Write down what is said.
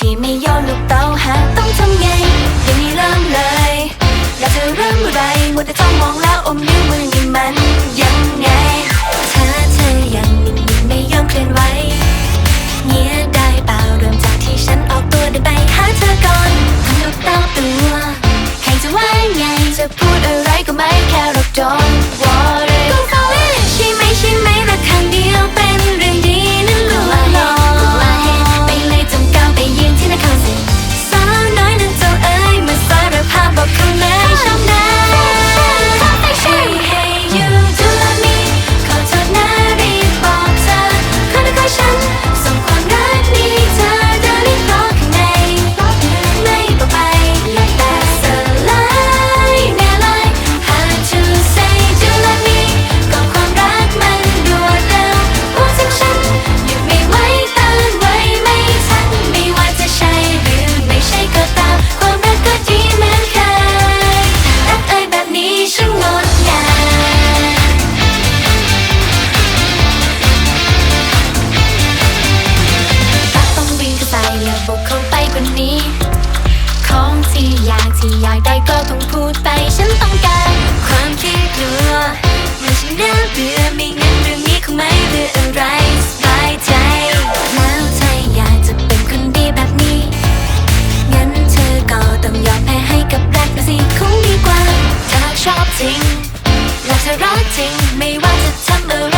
ที่ไม่ยอมลูกเต้าหัก ธอรักจริงไม่ว่าจะทำอะไร